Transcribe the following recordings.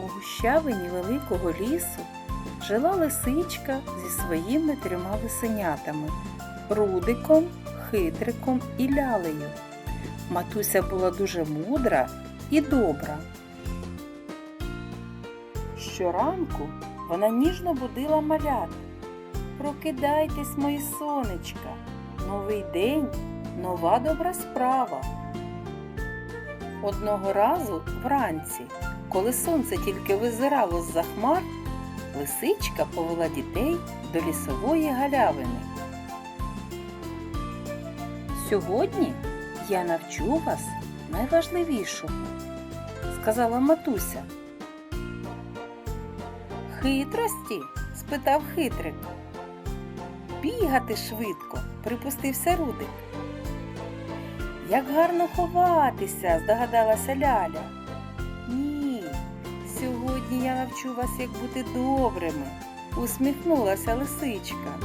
гущавині великого лісу жила лисичка зі своїми трьома лисенятами Рудиком, Хитриком і Лялею. Матуся була дуже мудра і добра. Щоранку вона ніжно будила малят. Прокидайтесь, мої сонечка, новий день, нова добра справа. Одного разу вранці, коли сонце тільки визирало з-за хмар, лисичка повела дітей до лісової галявини. Сьогодні я навчу вас найважливішого, сказала матуся. Хитрості? спитав хитрик. Бігати швидко, припустився Рудик. Як гарно ховатися, здогадалася Ляля. Ні, сьогодні я навчу вас, як бути добрими, усміхнулася лисичка.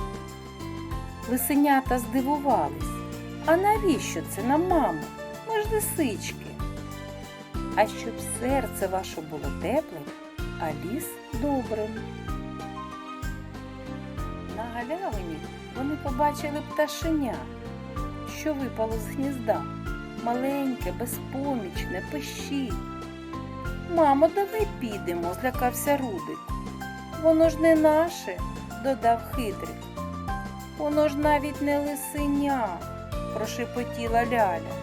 Лисенята здивувались. А навіщо це нам, мамо? Ми ж лисички. А щоб серце ваше було теплим, а ліс добрим. На галявині вони побачили пташеня, що випало з гнізда. Маленьке, безпомічне, пищить. Мамо, давай підемо, злякався Рудик. Воно ж не наше, додав хитрик. Воно ж навіть не лисеня, прошепотіла Ляля.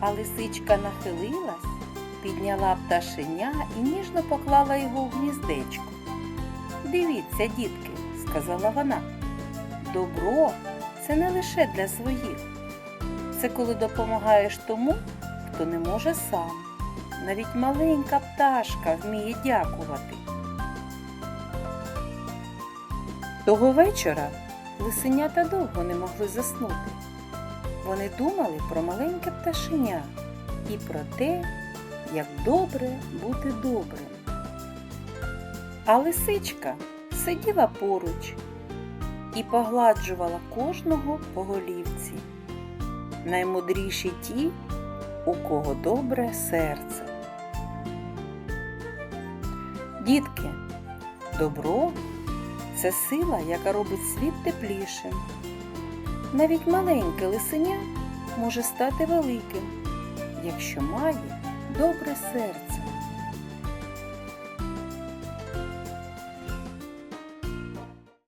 А лисичка нахилилась, підняла пташеня і ніжно поклала його в гніздечко. Дивіться, дітки, сказала вона, добро це не лише для своїх. Це коли допомагаєш тому, хто не може сам. Навіть маленька пташка вміє дякувати. Того вечора лисенята довго не могли заснути. Вони думали про маленьке пташеня і про те, як добре бути добрим. А лисичка сиділа поруч і погладжувала кожного по голівці. Наймудріші ті, у кого добре серце. Дітки, добро це сила, яка робить світ теплішим. Навіть маленьке лисеня може стати великим, якщо має добре серце.